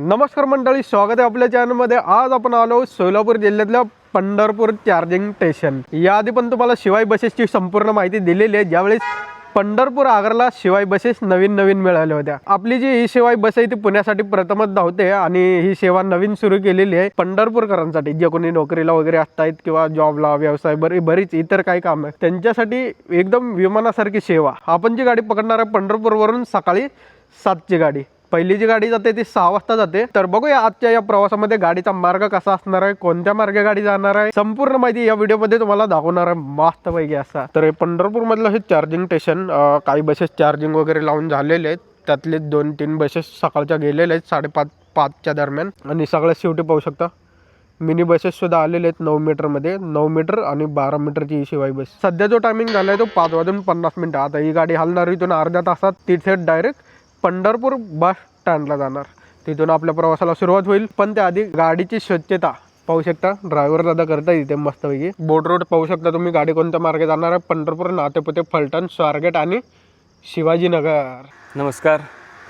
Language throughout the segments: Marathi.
नमस्कार मंडळी स्वागत आहे आपल्या चॅनलमध्ये आज आपण आलो सोलापूर जिल्ह्यातल्या पंढरपूर चार्जिंग स्टेशन याआधी पण तुम्हाला शिवाय बसेसची संपूर्ण माहिती दिलेली आहे. ज्यावेळेस पंढरपूर आगरला शिवाय बसेस नवीन नवीन मिळाल्या होत्या. आपली जी ही शिवाय बस आहे ती पुण्यासाठी प्रथमच धावते आणि ही सेवा नवीन सुरू केलेली आहे पंढरपूरकरांसाठी. जे कोणी नोकरीला वगैरे असतायत किंवा जॉबला व्यवसाय बरी बरीच इतर काही काम आहे त्यांच्यासाठी एकदम विमानासारखी सेवा. आपण जी गाडी पकडणार आहे पंढरपूरवरून सकाळी सातची गाडी. पहिली जी गाडी जाते ती सहा वाजता जाते. तर बघूया आजच्या या प्रवासामध्ये गाडीचा मार्ग कसा असणार आहे कोणत्या मार्गे गाडी जाणार आहे संपूर्ण माहिती या व्हिडिओमध्ये तुम्हाला दाखवणार आहे. मस्त पैकी असा. तर हे पंढरपूर मधलं हे चार्जिंग स्टेशन काही बसेस चार्जिंग वगैरे लावून झालेले आहेत. त्यातले दोन तीन बसेस सकाळच्या गेलेले आहेत साडेपाच पाचच्या दरम्यान. आणि सगळ्या शेवटी पाहू शकता मिनी बसेस सुद्धा आलेले आहेत नऊ मीटरमध्ये. नऊ मीटर आणि बारा मीटरची शिवाय बस सध्या जो टायमिंग झाला आहे तो पाच वाजून पन्नास मिनिटं. आता ही गाडी हलणार इथून अर्ध्या तासात तिथे डायरेक्ट पंढरपूर बस स्टँडला जाणार. तिथून आपल्या प्रवासाला सुरुवात होईल. पण त्याआधी गाडीची स्वच्छता पाहू शकता. ड्रायव्हर दादा करता इथे मस्तपैकी. बोर्ड रोड पाहू शकता तुम्ही. गाडी कोणत्या मार्गे जाणार आहे? पंढरपूर नातेपुते फलटण स्वारगेट आणि शिवाजीनगर. नमस्कार.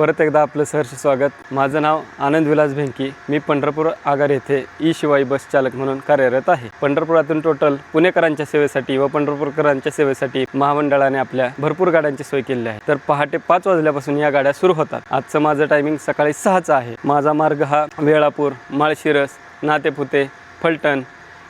परत एकदा आपलं सहर्ष स्वागत. माझं नाव आनंद विलास भेंकी. मी पंढरपूर आगार येथे ई शिवाई बस चालक म्हणून कार्यरत आहे. पंढरपुरातून टोटल पुणेकरांच्या सेवेसाठी व पंढरपूरकरांच्या सेवेसाठी महामंडळाने आपल्या भरपूर गाड्यांची सोय केली आहे. तर पहाटे पाच वाजल्यापासून या गाड्या सुरू होतात. आजचं माझं टायमिंग सकाळी सहाचा आहे. माझा मार्ग हा वेळापूर माळशिरस नातेपुते फलटण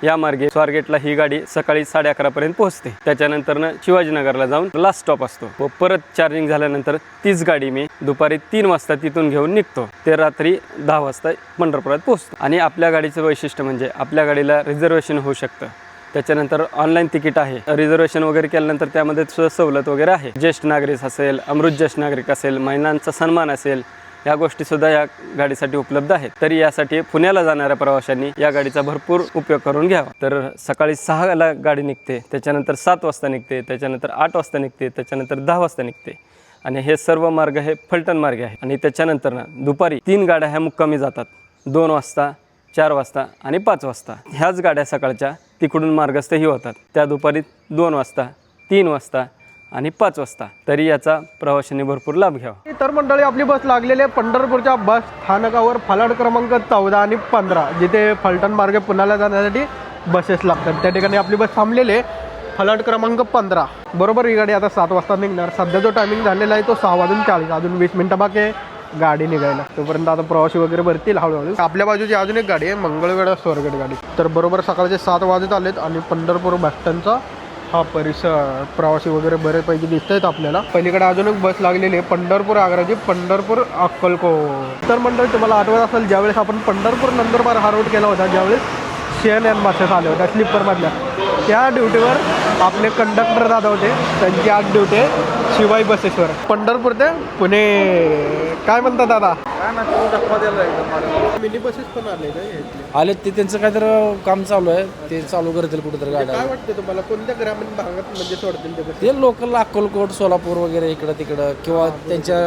या मार्गे स्वारगेटला ही गाडी सकाळी साडे अकरापर्यंत पोहोचते. त्याच्यानंतरनं शिवाजीनगरला जाऊन लास्ट स्टॉप असतो. व परत चार्जिंग झाल्यानंतर तीच गाडी मी दुपारी तीन वाजता तिथून घेऊन निघतो. ते रात्री दहा वाजता पंढरपुरात पोहोचतो. आणि आपल्या गाडीचं वैशिष्ट्य म्हणजे आपल्या गाडीला रिझर्वेशन होऊ शकतं. त्याच्यानंतर ऑनलाईन तिकीट आहे. रिझर्वेशन वगैरे केल्यानंतर त्यामध्ये सवलत वगैरे आहे. ज्येष्ठ नागरिक असेल अमृत ज्येष्ठ नागरिक असेल महिलांचा सन्मान असेल या गोष्टीसुद्धा या गाडीसाठी उपलब्ध आहेत. तरी यासाठी पुण्याला जाणाऱ्या प्रवाशांनी या गाडीचा भरपूर उपयोग करून घ्यावा. तर सकाळी सहाला गाडी निघते त्याच्यानंतर सात वाजता निघते त्याच्यानंतर आठ वाजता निघते त्याच्यानंतर दहा वाजता निघते. आणि हे सर्व मार्ग हे फलटण मार्ग आहे आणि त्याच्यानंतर ना दुपारी तीन गाड्या ह्या मुक्कामी जातात. दोन वाजता चार वाजता आणि पाच वाजता. ह्याच गाड्या सकाळच्या तिकडून मार्गस्थही होतात. त्या दुपारी दोन वाजता तीन वाजता आणि पाच वाजता. तरी याचा प्रवाशांनी भरपूर लाभ घ्यावा. तर मंडळी आपली बस लागलेली आहे पंढरपूरच्या बस स्थानकावर फलाट क्रमांक चौदा आणि पंधरा. जिथे फलटण मार्गे पुण्याला जाण्यासाठी बसेस लागतात. त्या ठिकाणी आपली बस थांबलेली आहे. फलाट क्रमांक पंधरा. बरोबर ही गाडी आता सात वाजता निघणार. सध्या जो टायमिंग झालेला आहे तो सहा वाजून चाळीस. अजून वीस मिनटं बाकी आहे. गाडी निघायला. तोपर्यंत आता प्रवासी वगैरे भरतील हळूहळू. आपल्या बाजूची अजून एक गाडी आहे मंगळवेढा स्वरगड गाडी. तर बरोबर सकाळचे सात वाजत आलेत आणि पंढरपूर बस स्टँडचा हा परिसर प्रवासी वगैरे बरेपैकी दिसत आहेत आपल्याला. पलीकडे अजून एक बस लागलेली आहे पंढरपूर आग्राची पंढरपूर अक्कलकोट. तर मंडळी तुम्हाला आठवत असेल ज्यावेळेस आपण पंढरपूर नंदुरबार हारऊट केला होता ज्यावेळेस शेन अँड बसेस आल्या होत्या स्लीपरमधल्या त्या ड्युटीवर आपले कंडक्टर दादा होते त्यांची आज ड्युटी आहे शिवाई बसेसवर पंढरपूर ते पुणे. काय म्हणतात दादा? मिनी बसेस पण आले आले ते त्यांचं काहीतरी काम चालू आहे. ते चालू करतील कुठेतरी गाड्या. काय वाटतं तुम्हाला? कोणत्या ग्रामीण भागात म्हणजे सोडतील ते बसेस? ते लोकल अक्कलकोट सोलापूर वगैरे इकडं तिकडं किंवा त्यांच्या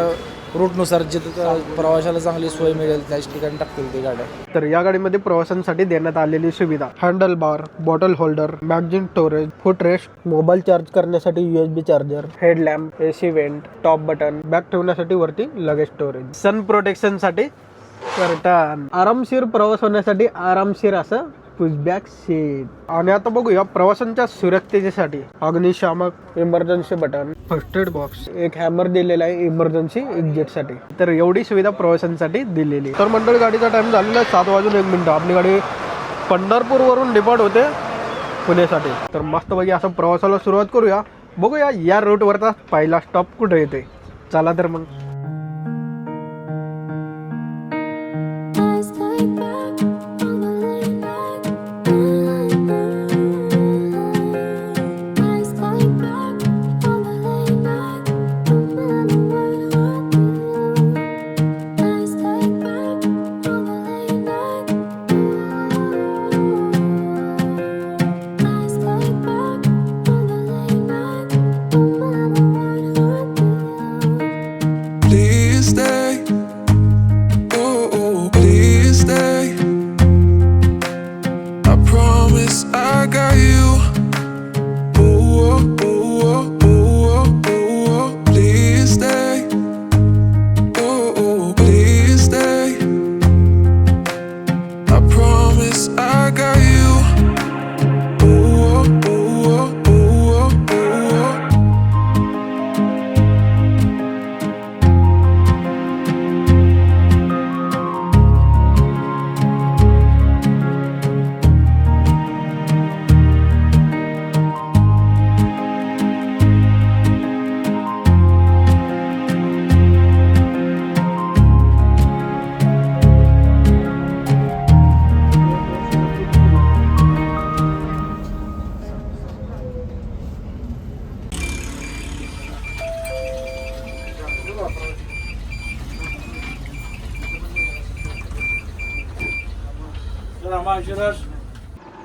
रूटनुसार जिथं प्रवाशाला चांगली सोय मिळेल त्याच ठिकाणी टाकतील ती गाड्या. तर या गाडीमध्ये प्रवाशांसाठी देण्यात आलेली सुविधा. Handle bar bottle holder magazine storage footrest mobile charge करण्यासाठी USB charger headlamp AC vent top button bag ठेवण्यासाठी वरती लगेज स्टोरेज सन प्रोटेक्शनसाठी कर्टन आरामशीर प्रवास होण्यासाठी आरामशीर असं पुशबॅक सीट आणि आता बघूया प्रवाशांच्या सुरक्षतेसाठी. अग्निशामक emergency button first aid box एक हॅमर दिलेला आहे इमर्जन्सी एक्झिटसाठी. तर एवढी सुविधा प्रवाशांसाठी दिलेली तर मंडळ गाडीचा टाइम झालेला आहे. सात वाजून एक मिनिट. आपली गाडी पंढरपूरवरून डिपार्ट होते पुण्यासाठी. तर मस्त बघी असं प्रवासाला सुरुवात करूया. बघूया या रूटवरचा पहिला स्टॉप कुठे येते. चला तर मग.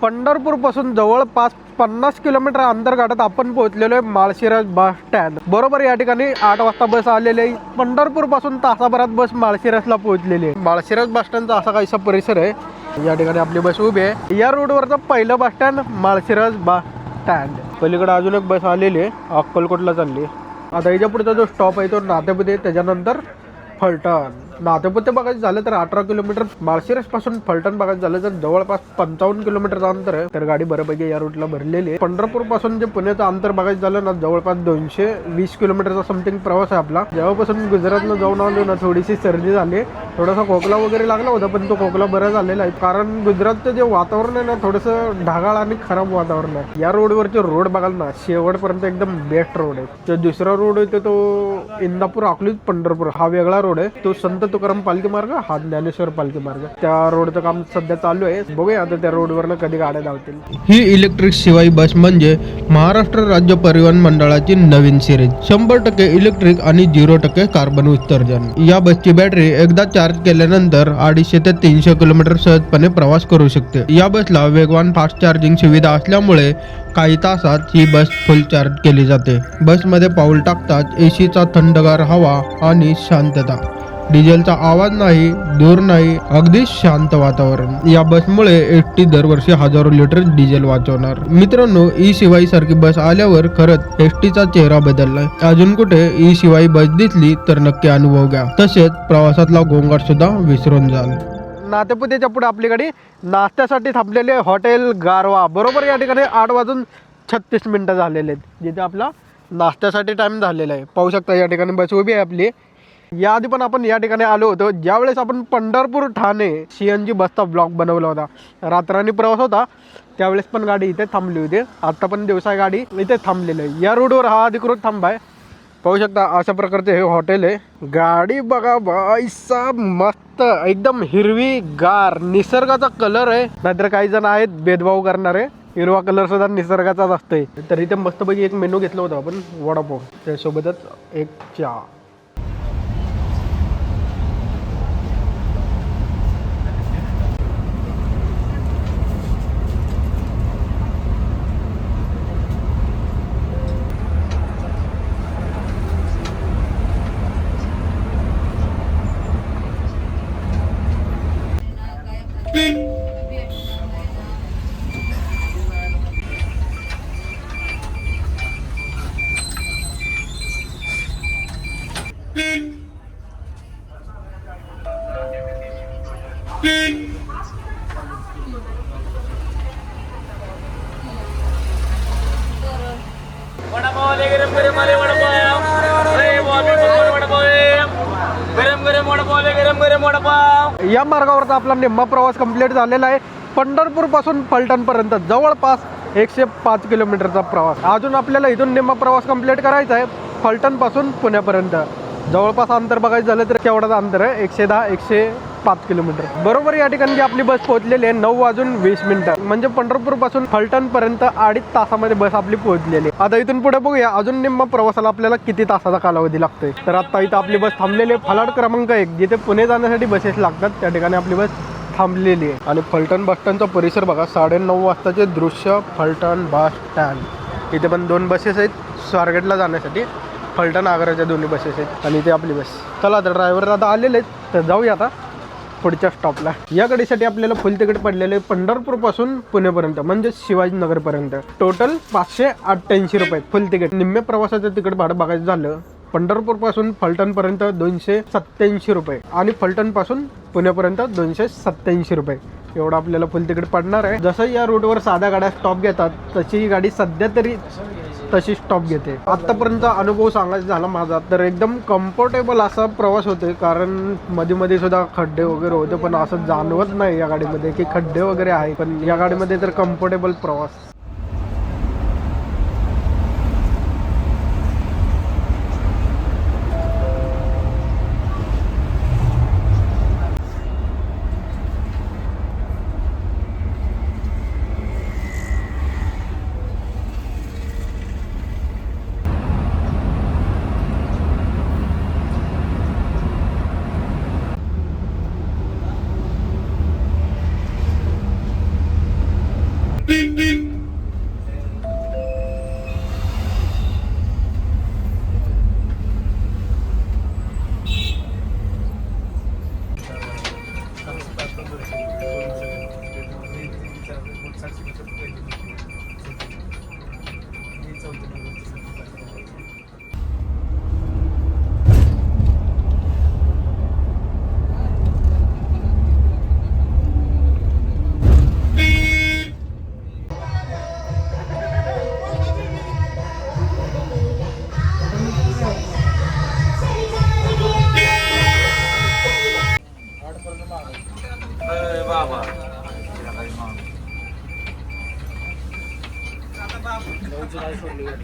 पंढरपूरपासून जवळपास पन्नास किलोमीटर अंतर आपण पोहोचलेलो आहे माळशिरस बस स्टँड. बरोबर या ठिकाणी आठ वाजता बस आलेली आहे. पंढरपूरपासून तासाभरात बस माळशिरसला पोहोचलेली आहे. माळशिरस बस स्टँडचा असा काहीसा परिसर आहे. या ठिकाणी आपली बस उभी आहे. या रोडवरचं पहिलं bus stand Malshiras bus stand. पलीकडे अजून एक बस आलेली आहे. अक्कलकोटला चालली आहे. आता याच्या पुढचा जो स्टॉप आहे तो नातेपुते त्याच्यानंतर फलटण. नातेपुते बघायचं झालं तर अठरा किलोमीटर माळशिरसपासून फलटण बघायचं झालं तर जवळपास पंचावन्न किलोमीटरचं अंतर आहे. तर गाडी बऱ्यापैकी या रूटला भरलेली आहे. पंढरपूरपासून जे पुण्याचं अंतर बघायचं झालं ना जवळपास दोनशे वीस किलोमीटरचा समथिंग प्रवास आहे आपला. जेव्हापासून गुजरातनं जाऊन आलो ना थोडीशी सर्दी झाली. थोडासा खोकला वगैरे लागला होता पण तो खोकला बरा झालेला आहे. कारण गुजरातचं जे वातावरण आहे ना थोडंसं ढगाळ आणि खराब वातावरण आहे. या रोडवरचे रोड बघाल ना शेवटपर्यंत एकदम बेस्ट रोड आहे. जो दुसरा रोड आहे तो इंदापूर अकलूज पंढरपूर. हा वेगळा रोड आहे. तो संत तुकाराम पालखी मार्ग हा ज्ञानेश्वर पालखी मार्ग. त्या रोडचं काम सध्या चालू आहे. बघूया आता त्या रोडवरनं कधी गाड्या धावतील. ही इलेक्ट्रिक शिवाई बस म्हणजे महाराष्ट्र राज्य परिवहन मंडळाची नवीन सिरीज शंभर टक्के इलेक्ट्रिक आणि झिरो टक्के कार्बन उत्सर्जन. या बसची बॅटरी एकदा चार्ज केल्यानंतर अडीचशे ते तीनशे किलोमीटर सहजपणे प्रवास करू शकते. या बसला वेगवान फास्ट चार्जिंग सुविधा असल्यामुळे काही तासात ही बस फुल चार्ज केली जाते. बसमध्ये पाऊल टाकताच एसीचा थंडगार हवा आणि शांतता. डिझेलचा आवाज नाही दूर नाही अगदी शांत वातावरण. या बसमुळे एसटी दरवर्षी हजारो लिटर डिझेल वाचवणार. मित्रांनो ई शिवाई सारखी बस आल्यावर खरंच एसटीचा चेहरा बदललाय. अजून कुठे ई शिवाई बस दिसली तर नक्की अनुभव घ्या. तसेच प्रवासातला गोंगाट सुद्धा विसरून जाल. नातेपुतेच्या पुढे आपली गाडी नाश्त्यासाठी थांबलेले हॉटेल गारवा. बरोबर या ठिकाणी आठ वाजून छत्तीस मिनटं झालेले आहेत. जिथे आपला नाश्त्यासाठी टाईम झालेला आहे. पाहू शकता या ठिकाणी बस उभी आहे आपली. याआधी पण आपण या ठिकाणी आलो होतो. ज्यावेळेस आपण Pandharpur Thane C N G बसचा ब्लॉक बनवला होता. रात्रानी प्रवास होता. त्यावेळेस पण गाडी इथे थांबली होती. आता पण दिवसा गाडी इथे थांबलेली आहे. या रोडवर हा अधिकृत थांबा आहे. पाहू शकता अशा प्रकारचे हे हॉटेल आहे. गाडी बघा बाईसा मस्त. एकदम हिरवी गार निसर्गाचा कलर आहे. नाहीतर काही जण आहेत भेदभाव करणारे हिरवा कलर सुद्धा निसर्गाचाच असतोय. तर इथे मस्तपैकी एक मेनू घेतला होता आपण वडापाव. त्यासोबतच एक चहा. या मार्गावरचा आपला निम्मा प्रवास कंप्लीट झालेला आहे. पंढरपूरपासून फलटण पर्यंत जवळपास एकशे पाच किलोमीटरचा प्रवास. अजून आपल्याला इथून निम्मा प्रवास कंप्लीट करायचा आहे. फलटणपासून पुण्यापर्यंत. जवळपास अंतर बघायचं झालं तर केवढाच अंतर आहे? एकशे दहा एकशे पाच किलोमीटर. बरोबर या ठिकाणी जी आपली बस पोहोचलेली आहे नऊ वाजून वीस मिनिटं. म्हणजे पंढरपूरपासून फलटण पर्यंत अडीच तासामध्ये बस आपली पोहोचलेली आहे. आता इथून पुढे बघूया अजून निम्मा प्रवासाला आपल्याला किती तासाचा कालावधी लागतोय? तर आता इथं आपली बस थांबलेली आहे फलाट क्रमांक एक जिथे पुणे जाण्यासाठी बसेस लागतात त्या ठिकाणी आपली बस थांबलेली आहे. आणि फलटण बस स्टँडचा परिसर बघा साडेनऊ वाजताचे दृश्य फलटण बस स्टँड. इथे पण दोन बसेस आहेत स्वारगेटला जाण्यासाठी. फलटण आग्राच्या दोन्ही बसेस आहेत आणि इथे आपली बस. चला तर ड्रायव्हर आता आलेले आहेत तर जाऊया आता. पुढच्या स्टॉपला या गाडीसाठी आपल्याला फुल तिकीट पडलेले पंढरपूरपासून पुणेपर्यंत म्हणजे शिवाजीनगरपर्यंत. टोटल पाचशे अठ्ठ्याऐंशी रुपये फुल तिकीट. निम्म्या प्रवासाचं तिकीट भाडं बघायचं झालं पंढरपूरपासून फलटण पर्यंत दोनशे सत्याऐंशी रुपये आणि फलटणपासून पुण्यापर्यंत दोनशे सत्याऐंशी रुपये. एवढं आपल्याला फुल तिकीट पडणार आहे. जसं या रूटवर साध्या गाड्या स्टॉप घेतात तशी ही गाडी सध्या तरी तशी स्टॉप घेते. आतापर्यंत अनुभव सांगायचा झाला माझा तर एकदम कम्फर्टेबल असा प्रवास होते कारण मध्ये मध्ये सुद्धा खड्डे वगैरे होते पण असं जाणवत नाही या गाडीमध्ये की खड्डे वगैरे आहे पण या गाडीमध्ये तर कम्फर्टेबल प्रवास. de esos libros.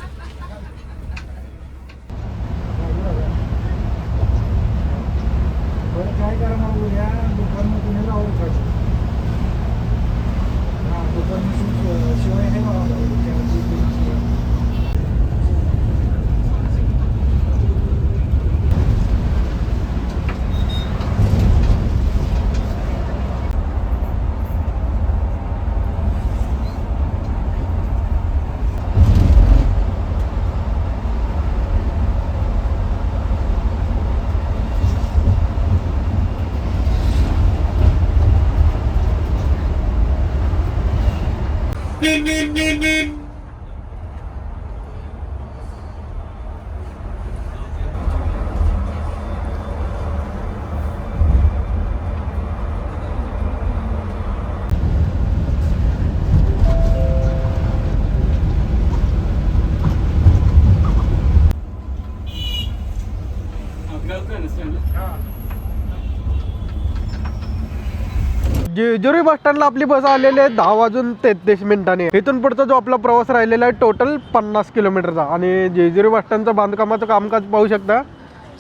जेजुरी बस स्टँडला आपली बस आलेली आहे दहा वाजून तेहतीस मिनिटांनी. इथून पुढचा जो आपला प्रवास राहिलेला आहे टोटल पन्नास किलोमीटरचा. आणि जेजुरी बस स्टँडचं बांधकामाचं कामकाज पाहू शकता.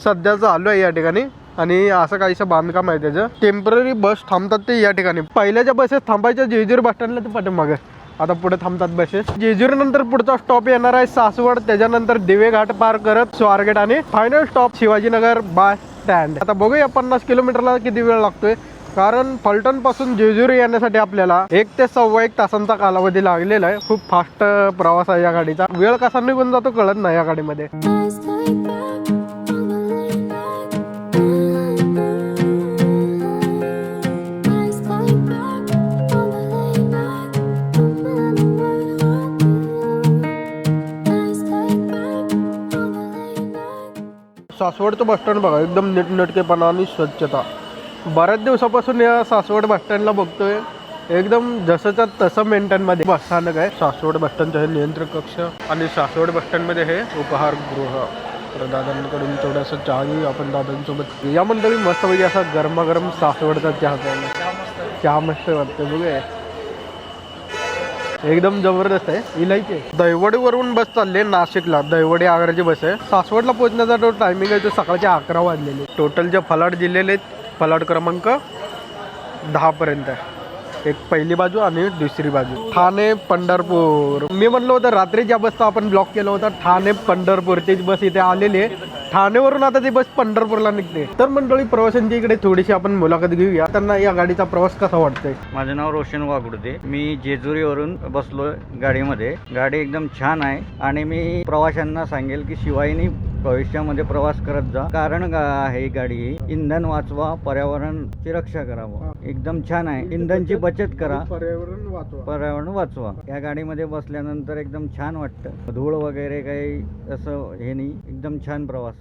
सध्या चालू आहे या ठिकाणी. आणि असं काहीसं बांधकाम आहे त्याचं. टेंपररी बस थांबतात ते या ठिकाणी. पहिल्या ज्या बसेस थांबायच्या जेजुरी बस स्टँडला ते पाठीमागे. आता पुढे थांबतात बसेस जेजुरी नंतर पुढचा स्टॉप येणार आहे सासवड. त्याच्यानंतर दिवे घाट पार करत स्वारगेट आणि final stop Shivajinagar bus stand आता बघूया पन्नास किलोमीटरला किती वेळ लागतोय. कारण फलटणपासून जेजुरी येण्यासाठी आपल्याला एक ते सव्वा एक तासांचा कालावधी लागलेला आहे. खूप फास्ट प्रवास आहे या गाडीचा. वेळ कसा निघून जातो कळत नाही या गाडीमध्ये. सासवडचं बस स्टँड बघा एकदम नीटनेटकेपणा आणि स्वच्छता. बऱ्याच दिवसापासून या सासवड बस स्टँडला बघतोय. एकदम जसंच्या तसं मेंटेनमध्ये बस स्थानक आहे. सासवड बस स्टँडचं हे नियंत्रण कक्ष आणि सासवड बस स्टँडमध्ये हे उपहारगृह तर दादांकडून थोडंसं चहाही आपण दादांसोबत या मंडळी मस्तपैकी असा गरमागरम सासवडचा चहा प्यायला. चहा मस्त वाटते बघूया. एकदम जबरदस्त आहे. इलायची दैवडीवरून बस चालली आहे नाशिकला. दैवडी आग्राची बस आहे. सासवडला पोहोचण्याचा जो टायमिंग आहे तो सकाळचे अकरा वाजलेले. टोटल जे फलाट दिलेले आहेत प्लॉट क्रमांक दहापर्यंत आहे. एक पहिली बाजू आणि दुसरी बाजू. ठाणे पंढरपूर. मी म्हणलं होतं रात्री ज्या बसचा आपण ब्लॉक केला होता ठाणे पंढरपूर. तीच बस इथे आलेली आहे. ठाणेवरून आता ती बस पंढरपूरला निघते. तर मंडळी प्रवाशांची इकडे थोडीशी आपण मुलाखत घेऊया. त्यांना या गाडीचा प्रवास कसा वाटतोय? माझं नाव रोशन वागुडते मी जेजुरीवरून बसलो गाडीमध्ये. गाडी एकदम छान आहे. आणि मी प्रवाशांना सांगेल की शिवाईनी भविष्यामध्ये प्रवास करत जा. कारण आहे ही गाडी ही इंधन वाचवा पर्यावरणाची रक्षा करावं. एकदम छान आहे. इंधनची बचत करा. पर्यावरण वाचवा. पर्यावरण वाचवा. या गाडीमध्ये बसल्यानंतर एकदम छान वाटतं. धूळ वगैरे काही असं हे नाही. एकदम छान प्रवास.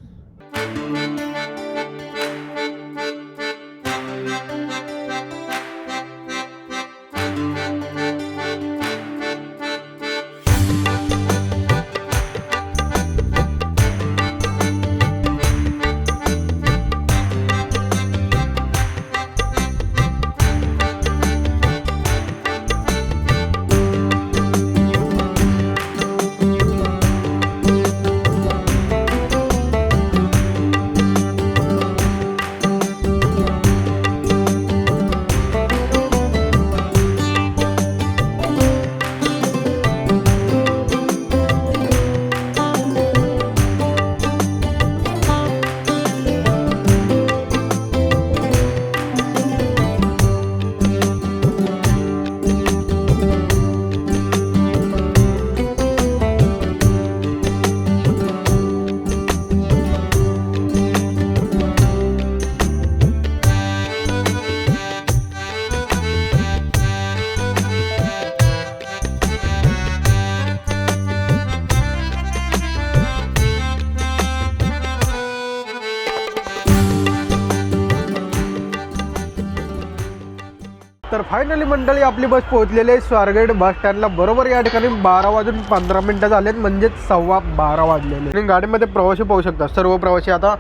फायनली मंडळी आपली बस पोहोचलेली आहे स्वारगेट बस स्टँडला. बरोबर या ठिकाणी बारा वाजून पंधरा मिनिटं झालेत म्हणजेच सव्वा बारा वाजलेले. आणि गाडीमध्ये प्रवासी पाहू शकता सर्व प्रवासी आता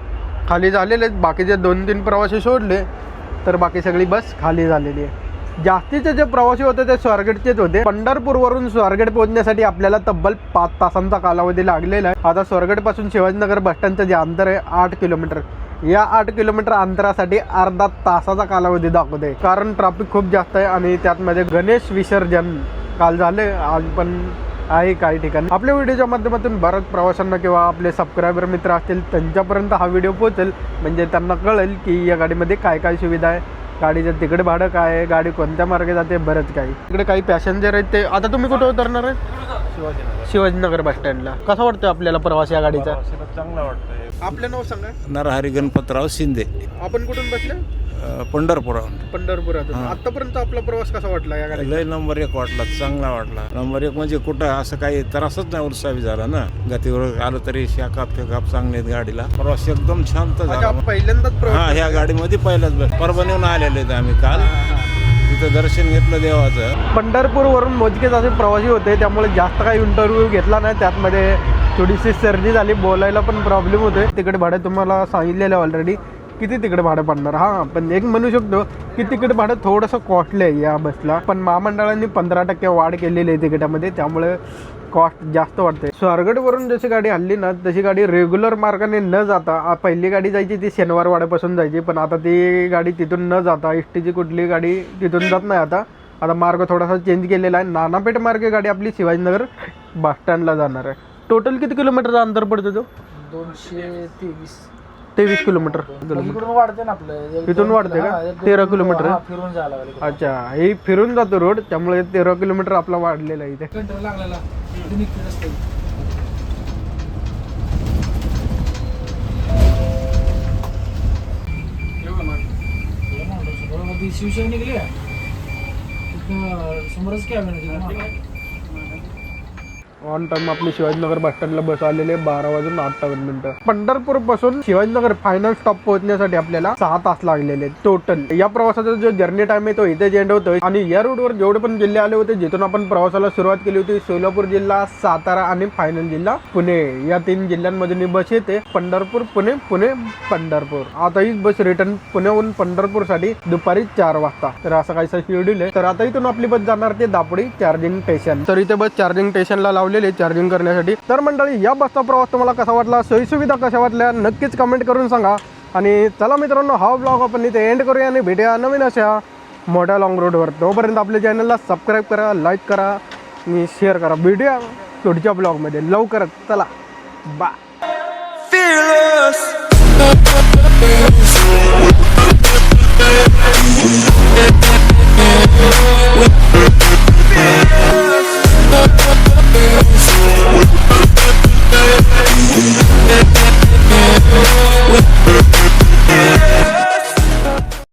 खाली झालेले आहेत. बाकीचे दोन तीन प्रवासी सोडले तर बाकी सगळी बस खाली झालेली आहे. जास्तीचे जे प्रवासी होते ते स्वारगेटचेच होते. पंढरपूरवरून स्वारगेट पोहोचण्यासाठी आपल्याला तब्बल पाच तासांचा कालावधी लागलेला आहे. आता स्वारगेटपासून शिवाजीनगर बस स्टँडचं जे अंतर आहे आठ किलोमीटर. या आठ किलोमीटर अंतरासाठी अर्धा तासाचा कालावधी दाखवते कारण ट्रॅफिक खूप जास्त आहे आणि त्यातमध्ये गणेश विसर्जन काल झाले. आज पण आहे काही ठिकाणी. आपल्या व्हिडिओच्या माध्यमातून बऱ्याच प्रवाशांना किंवा आपले सबस्क्रायबर मित्र असतील त्यांच्यापर्यंत हा व्हिडिओ पोहोचेल. म्हणजे त्यांना कळेल की या गाडीमध्ये काय काय सुविधा आहे. गाडीचं तिकीट भाडं काय आहे? गाडी कोणत्या मार्गे जाते? बरंच काही. तिकडे काही पॅसेंजर आहेत ते. आता तुम्ही कुठे उतरणार आहे? शिवाजीनगर. बस स्टँडला कसा वाटतं आपल्याला प्रवास या गाडीचा? चांगला वाटतंय. आपलं नाव सांगा. नरहरी गणपतराव शिंदे. आपण कुठून बसले? पंढरपुराहून. पंढरपुरातून. हां. आतापर्यंत आपला प्रवास कसा वाटला या गाडीचा लय नंबर एक वाटला चांगला वाटला. नंबर एक म्हणजे कुठं असं काही त्रासच नाही उत्साही झाला ना. गतीवर आलं तरी शाकाप फेकाप चांगले आहेत गाडीला. प्रवास एकदम शांत अच्छा झाला. पहिल्यांदाच हा प्रवास ह्या गाडीमध्ये पहिल्याच बस. परभणीहून आलेले आहेत आम्ही काल. तिथं दर्शन घेतलं देवाचं. पंढरपूरवरून मोजकेच असे प्रवासी होते त्यामुळे जास्त काही इंटरव्ह्यू घेतला नाही. त्यातमध्ये थोडीशी सर्दी झाली बोलायला पण प्रॉब्लेम होते तिकडे भाडं तुम्हाला सांगितलेलं ऑलरेडी किती तिकडे भाडं पडणार? हां पण एक म्हणू शकतो की तिकीट भाडं थोडंसं कॉस्टली आहे या बसला. पण महामंडळाने पंधरा टक्के वाढ केलेली आहे तिकिटामध्ये त्यामुळे कॉस्ट जास्त वाटते स्वारगडवरून जशी गाडी हल्ली ना तशी गाडी रेग्युलर मार्गाने न जाता पहिली गाडी जायची ती शनिवार वाड्यापासून जायची पण आता ती गाडी तिथून न जाता एस टीची कुठली गाडी तिथून जात नाही आता. आता मार्ग थोडासा चेंज केलेला आहे. नानापेठ मार्गे गाडी आपली शिवाजीनगर बस स्टँडला जाणार आहे. टोटल किती किलोमीटरचा अंतर पडतो तो? दोनशे तेवीस. तेवीस किलोमीटर. इकडून वाढते ना आपलं. एक इथून वाढते का? तेरा किलोमीटर? हा, फिरून जायला अच्छा हे फिरून जातो रोड त्यामुळे तेरा किलोमीटर आपला वाढलेला आहे इथे. शिवसेना निघली समोरच कॅबिनेट ऑन टाइम आपले शिवाजीनगर बस स्टँडला बस आलेले बारा वाजून अठ्ठावन्न मिनिटं. पंढरपूरपासून शिवाजीनगर फायनल स्टॉप पोहोचण्यासाठी आपल्याला सहा तास लागलेले टोटल या प्रवासाचा जो जर्नी टाइम आहे तो इथे एंड होतोय. आणि या रूटवर जेवढे पण जिल्हे आले होते जिथून आपण प्रवासाला सुरुवात केली होती सोलापूर जिल्हा सातारा आणि फायनल जिल्हा पुणे. या तीन जिल्ह्यांमधून ही बस येते पंढरपूर पुणे पुणे पंढरपूर. आता ही बस रिटर्न पुण्याहून पंढरपूरसाठी दुपारी चार वाजता. तर असं काहीसा शेड्यूल आहे. तर आता इथून आपली बस जाणार ते दापोडी चार्जिंग स्टेशन तर इथे बस चार्जिंग स्टेशनला लावलेली चार्जिंग करण्यासाठी. तर मंडळी या बसचा प्रवास तुम्हाला कसा वाटला? सोयीसुविधा कशा वाटल्या? नक्कीच कमेंट करून सांगा. आणि चला मित्रांनो हा ब्लॉग आपण इथे एंड करूया आणि भेटूया नवीन अशा मोठ्या लाँग रोडवर तोपर्यंत आपल्या चॅनलला सबस्क्राईब करा लाईक करा आणि शेअर करा. भेटूया पुढच्या ब्लॉगमध्ये लवकरच. चला. Bye Yeah.